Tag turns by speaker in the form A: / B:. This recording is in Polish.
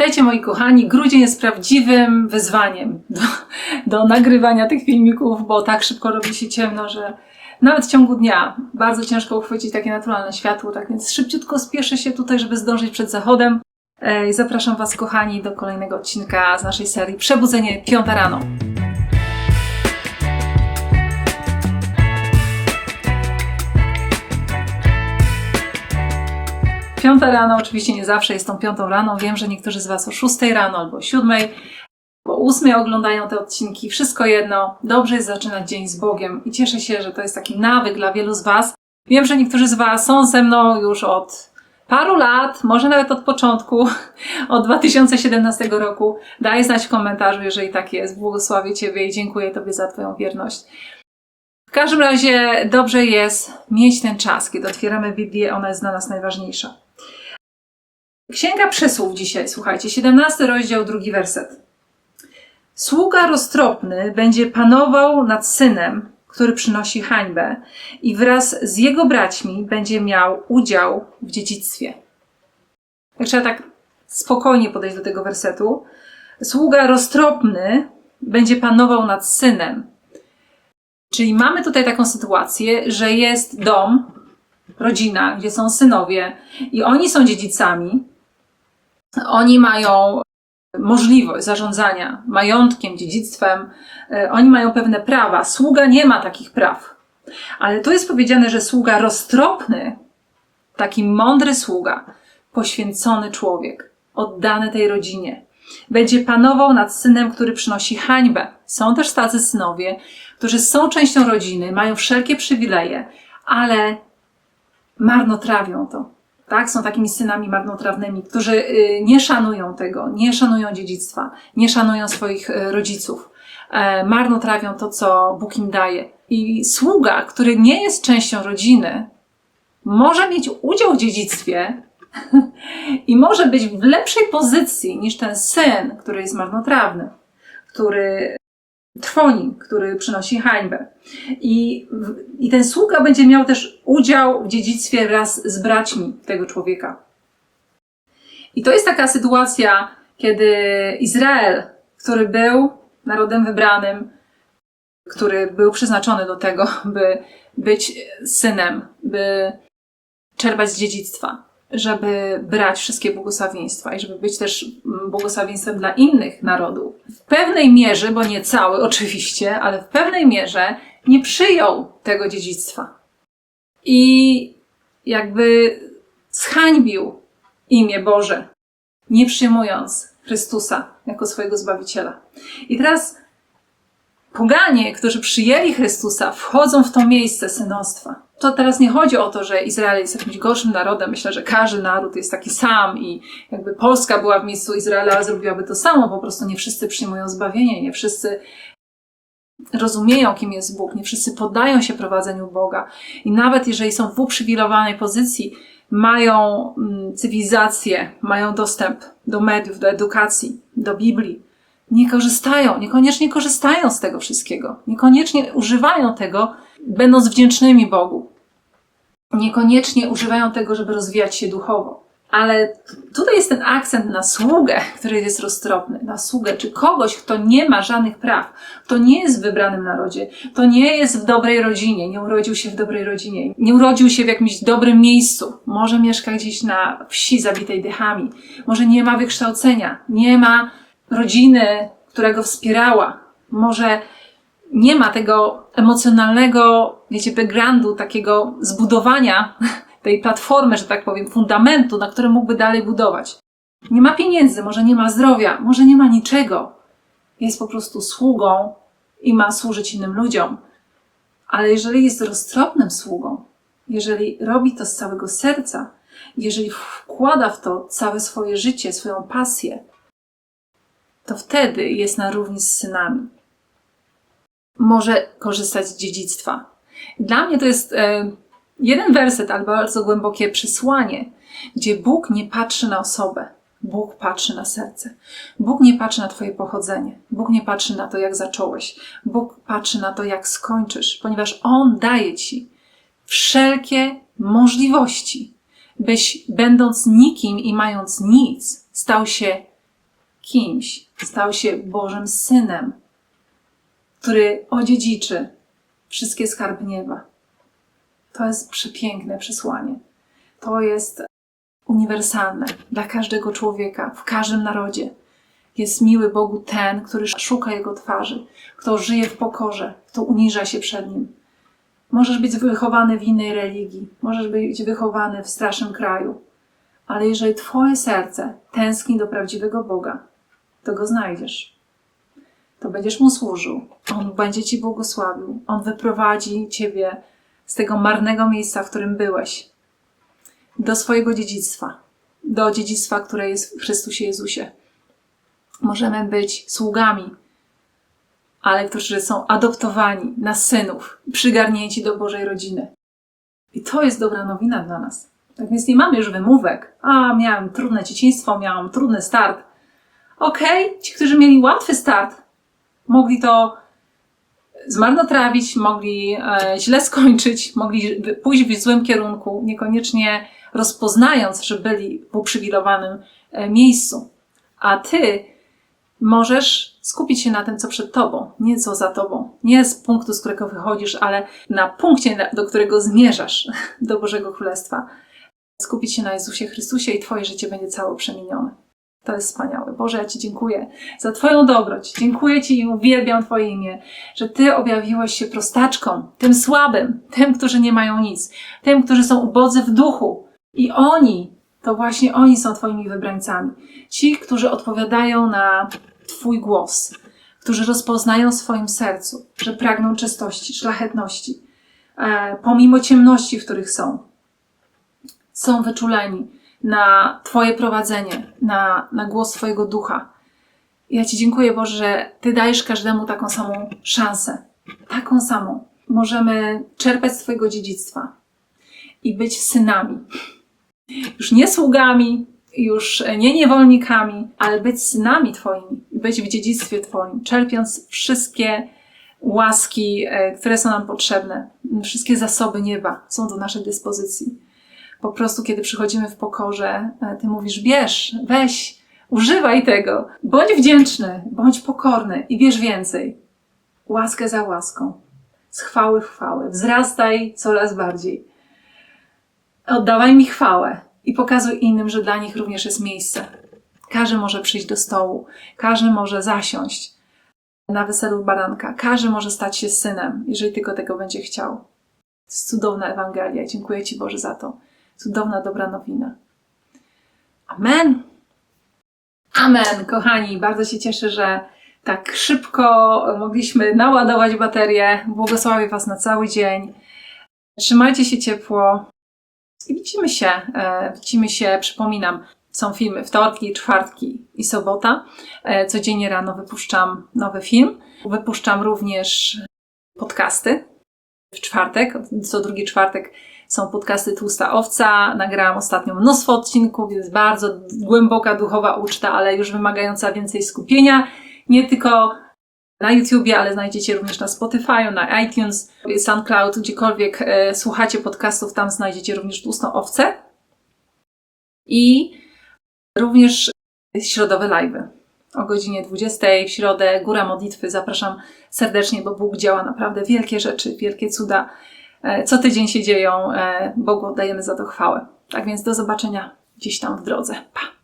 A: Witajcie moi kochani. Grudzień jest prawdziwym wyzwaniem do, do nagrywania tych filmików, bo tak szybko robi się ciemno, że nawet w ciągu dnia bardzo ciężko uchwycić takie naturalne światło, tak więc szybciutko spieszę się tutaj, żeby zdążyć przed zachodem. E, zapraszam Was kochani do kolejnego odcinka z naszej serii Przebudzenie piąta rano. Piąta rano, oczywiście nie zawsze jest tą piątą rano. Wiem, że niektórzy z Was o szóstej rano albo o siódmej, o ósmej oglądają te odcinki. Wszystko jedno. Dobrze jest zaczynać dzień z Bogiem i cieszę się, że to jest taki nawyk dla wielu z Was. Wiem, że niektórzy z Was są ze mną już od paru lat, może nawet od początku, od 2017 roku. Daj znać w komentarzu, jeżeli tak jest. Błogosławię Ciebie i dziękuję Tobie za Twoją wierność. W każdym razie dobrze jest mieć ten czas, kiedy otwieramy Biblię, ona jest dla nas najważniejsza. Księga Przysłów dzisiaj, słuchajcie, 17 rozdział, drugi werset. Sługa roztropny będzie panował nad synem, który przynosi hańbę i wraz z jego braćmi będzie miał udział w dziedzictwie. Jak trzeba tak spokojnie podejść do tego wersetu. Sługa roztropny będzie panował nad synem. Czyli mamy tutaj taką sytuację, że jest dom, rodzina, gdzie są synowie i oni są dziedzicami. Oni mają możliwość zarządzania majątkiem, dziedzictwem, e, oni mają pewne prawa. Sługa nie ma takich praw. Ale tu jest powiedziane, że sługa roztropny, taki mądry sługa, poświęcony człowiek, oddany tej rodzinie, będzie panował nad synem, który przynosi hańbę. Są też tacy synowie, którzy są częścią rodziny, mają wszelkie przywileje, ale marnotrawią to. Tak? Są takimi synami marnotrawnymi, którzy y, nie szanują tego, nie szanują dziedzictwa, nie szanują swoich y, rodziców. E, Marnotrawią to, co Bóg im daje. I sługa, który nie jest częścią rodziny, może mieć udział w dziedzictwie i może być w lepszej pozycji niż ten syn, który jest marnotrawny, który trwoni, który przynosi hańbę. I, I ten sługa będzie miał też udział w dziedzictwie wraz z braćmi tego człowieka. I to jest taka sytuacja, kiedy Izrael, który był narodem wybranym, który był przeznaczony do tego, by być synem, by czerpać z dziedzictwa, żeby brać wszystkie błogosławieństwa i żeby być też błogosławieństwem dla innych narodów. W pewnej mierze, bo nie cały oczywiście, ale w pewnej mierze nie przyjął tego dziedzictwa. I jakby zhańbił imię Boże, nie przyjmując Chrystusa jako swojego Zbawiciela. I teraz poganie, którzy przyjęli Chrystusa, wchodzą w to miejsce synostwa to teraz nie chodzi o to, że Izrael jest jakimś gorszym narodem. Myślę, że każdy naród jest taki sam i jakby Polska była w miejscu Izraela, zrobiłaby to samo. Po prostu nie wszyscy przyjmują zbawienie, nie wszyscy rozumieją, kim jest Bóg, nie wszyscy poddają się prowadzeniu Boga. I nawet jeżeli są w uprzywilejowanej pozycji, mają mm, cywilizację, mają dostęp do mediów, do edukacji, do Biblii, nie korzystają, niekoniecznie korzystają z tego wszystkiego, niekoniecznie używają tego, będąc wdzięcznymi Bogu. Niekoniecznie używają tego, żeby rozwijać się duchowo. Ale tutaj jest ten akcent na sługę, który jest roztropny, na sługę, czy kogoś, kto nie ma żadnych praw, kto nie jest w wybranym narodzie, to nie jest w dobrej rodzinie, nie urodził się w dobrej rodzinie, nie urodził się w jakimś dobrym miejscu, może mieszka gdzieś na wsi zabitej dychami, może nie ma wykształcenia, nie ma rodziny, która go wspierała, może nie ma tego emocjonalnego, wiecie, backgroundu, takiego zbudowania tej platformy, że tak powiem, fundamentu, na którym mógłby dalej budować. Nie ma pieniędzy, może nie ma zdrowia, może nie ma niczego. Jest po prostu sługą i ma służyć innym ludziom. Ale jeżeli jest roztropnym sługą, jeżeli robi to z całego serca, jeżeli wkłada w to całe swoje życie, swoją pasję, to wtedy jest na równi z synami może korzystać z dziedzictwa. Dla mnie to jest e, jeden werset, ale bardzo głębokie przesłanie, gdzie Bóg nie patrzy na osobę, Bóg patrzy na serce. Bóg nie patrzy na Twoje pochodzenie. Bóg nie patrzy na to, jak zacząłeś. Bóg patrzy na to, jak skończysz, ponieważ On daje Ci wszelkie możliwości, byś, będąc nikim i mając nic, stał się kimś, stał się Bożym Synem, który odziedziczy wszystkie skarby nieba. To jest przepiękne przesłanie. To jest uniwersalne dla każdego człowieka, w każdym narodzie. Jest miły Bogu ten, który szuka Jego twarzy, kto żyje w pokorze, kto uniża się przed Nim. Możesz być wychowany w innej religii, możesz być wychowany w strasznym kraju, ale jeżeli Twoje serce tęskni do prawdziwego Boga, to Go znajdziesz. To będziesz Mu służył. On będzie Ci błogosławił. On wyprowadzi Ciebie z tego marnego miejsca, w którym byłeś, do swojego dziedzictwa, do dziedzictwa, które jest w Chrystusie Jezusie. Możemy być sługami, ale którzy są adoptowani na synów, przygarnięci do Bożej rodziny. I to jest dobra nowina dla nas. Tak więc nie mamy już wymówek. A, miałem trudne dzieciństwo, miałam trudny start. Okej, okay, ci, którzy mieli łatwy start, mogli to zmarnotrawić, mogli e, źle skończyć, mogli pójść w złym kierunku, niekoniecznie rozpoznając, że byli w uprzywilejowanym e, miejscu. A ty możesz skupić się na tym, co przed tobą, nie co za tobą. Nie z punktu, z którego wychodzisz, ale na punkcie, do którego zmierzasz, do Bożego Królestwa. Skupić się na Jezusie Chrystusie i twoje życie będzie cało przemienione. To jest wspaniałe. Boże, ja Ci dziękuję za Twoją dobroć. Dziękuję Ci i uwielbiam Twoje imię, że Ty objawiłeś się prostaczkom, tym słabym, tym, którzy nie mają nic, tym, którzy są ubodzy w duchu. I oni, to właśnie oni są Twoimi wybrańcami. Ci, którzy odpowiadają na Twój głos, którzy rozpoznają w swoim sercu, że pragną czystości, szlachetności, e, pomimo ciemności, w których są. Są wyczuleni na Twoje prowadzenie, na, na głos Twojego ducha. Ja Ci dziękuję, Boże, że Ty dajesz każdemu taką samą szansę. Taką samą. Możemy czerpać z Twojego dziedzictwa i być synami. Już nie sługami, już nie niewolnikami, ale być synami Twoimi i być w dziedzictwie Twoim, czerpiąc wszystkie łaski, e, które są nam potrzebne, wszystkie zasoby nieba są do naszej dyspozycji po prostu, kiedy przychodzimy w pokorze, e, ty mówisz, bierz, weź, używaj tego, bądź wdzięczny, bądź pokorny i bierz więcej. Łaskę za łaską, z chwały w chwałę, wzrastaj coraz bardziej. Oddawaj mi chwałę i pokazuj innym, że dla nich również jest miejsce. Każdy może przyjść do stołu, każdy może zasiąść na weselu baranka, każdy może stać się synem, jeżeli tylko tego będzie chciał. To jest cudowna Ewangelia. Dziękuję Ci Boże za to cudowna, dobra nowina. Amen. Amen, kochani. Bardzo się cieszę, że tak szybko mogliśmy naładować baterię. Błogosławię Was na cały dzień. Trzymajcie się ciepło. I widzimy się. E, widzimy się, przypominam, są filmy wtorki, czwartki i sobota. E, codziennie rano wypuszczam nowy film. Wypuszczam również podcasty w czwartek, co drugi czwartek są podcasty Tłusta Owca. Nagrałam ostatnio mnóstwo odcinków, jest bardzo głęboka duchowa uczta, ale już wymagająca więcej skupienia. Nie tylko na YouTubie, ale znajdziecie również na Spotify, na iTunes, SoundCloud, gdziekolwiek e, słuchacie podcastów, tam znajdziecie również Tłustą Owcę. I również środowe live'y o godzinie 20 w środę, Góra Modlitwy. Zapraszam serdecznie, bo Bóg działa naprawdę wielkie rzeczy, wielkie cuda. E, co tydzień się dzieją. E, Bogu oddajemy za to chwałę. Tak więc do zobaczenia gdzieś tam w drodze. Pa!